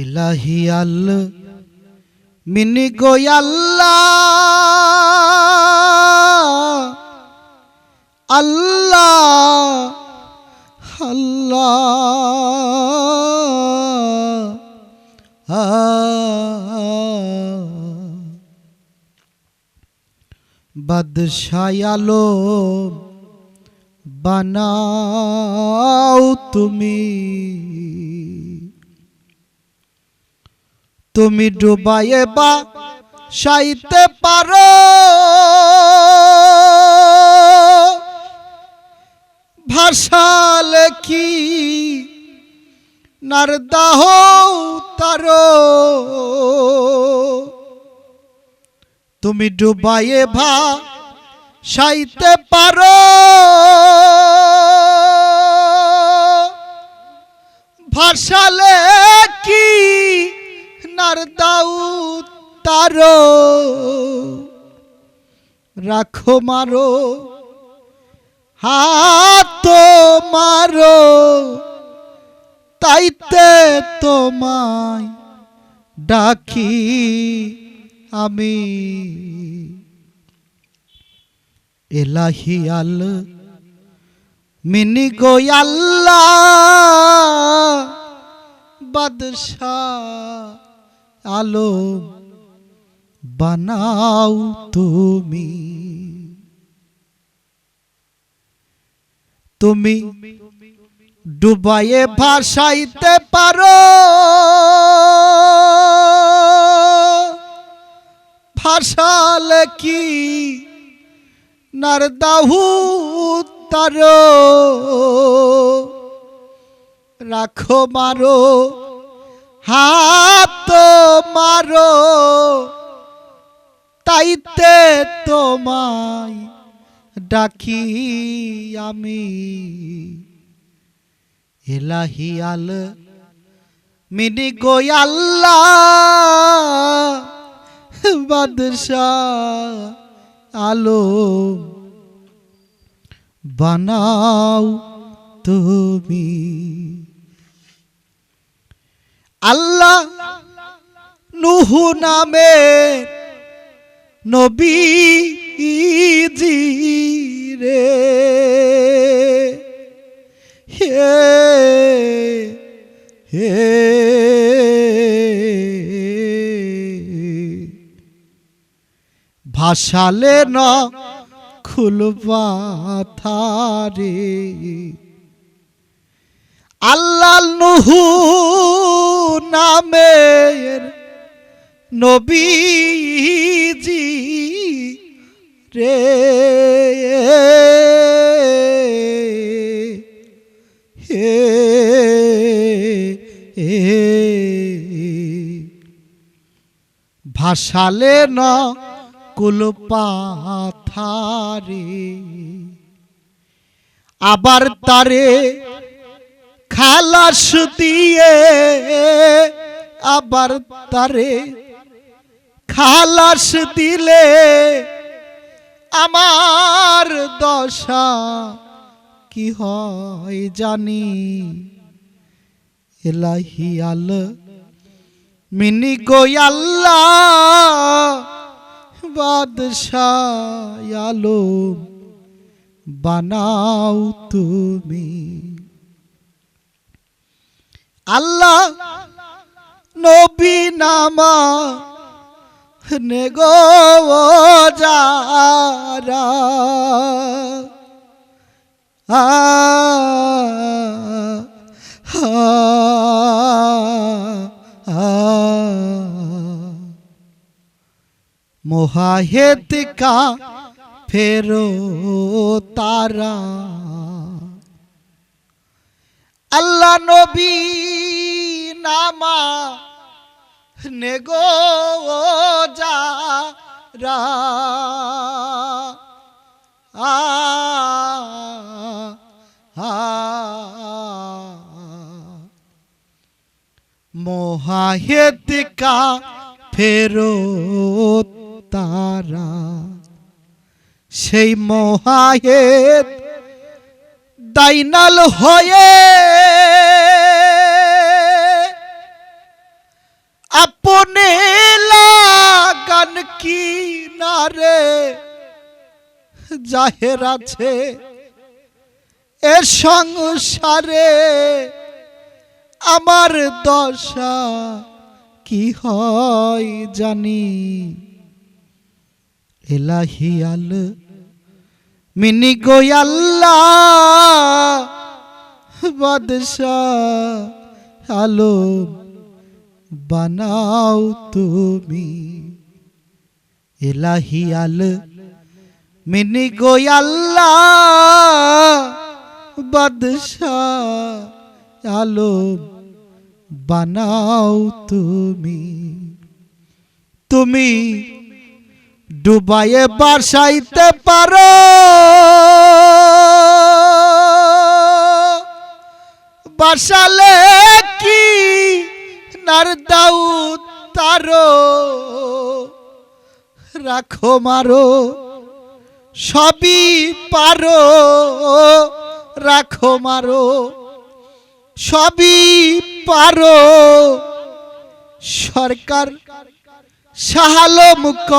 এলাহি আল্লাহ mini গোয়াল্লা আল্লাহ আল্লাহ বাদশায়ালো বানাও তুমি। তুমি ডুবাইয়ে বা সাইতে পারো। ভাষা লেখি নারদাহ তারো তুমি ডুবাইয়ে ভা সাইতে পারো। ভাষালে কি নারদাউ তারো রাখো, মারো হাত মারো, তাইতে তোমায় ডাকি আমি। এলাহি আল মিনি গো গোয়াল্লা বাদশাহ। আলো বানাও তুমি। তুমি ডুবাইয়ে ভাসাইতে পারো। ভাসালে কি নারদাহু তার রাখো মারো হাত মারো তাইতে তোমায় ডাকি আমি। এলাহি আল মিনি গোয়াল্লা আলো বানাও তুমি। আল্লাহ নুহু নামে নবীজি রে হে হে। ভাসালে ন খুলবা থারে। আল্লাহ নুহু নামের নবীজি রে। হে ভাসালে ন কুলপাথারে আবার তারে খালাস দিয়ে আবার তারে খালাস দিলে আমার দশা কি হয় জানি? এলাহি আল মিনি গোয়াল্লা বাদশাহ আলো বানাও তুমি। আল্লাহ নবী নামা নেগো যারা। কা ফেরো তারা। আল্লাহ নবী নামা নেগো যা রা আ কা ফেরো তারা। সেই মোহাহেত দাইনাল হয়ে জাহের আছে। এ সংসারে আমার দশা কি হয় জানি? এলাহিয়াল মিনি গোয়াল্লা আলো বানাও তুমি। এলাহিয়াল মিনি গোয়াল্লা বাদশাহ আলো বানাও তুমি। তুমি ডুবাইয়ে বাসাইতে পারো। বাসালে কি নার দাউ তারো? রাখো মারো। সবই পারো রাখো মারো। সবই পারো সরকার সাহালো মুখ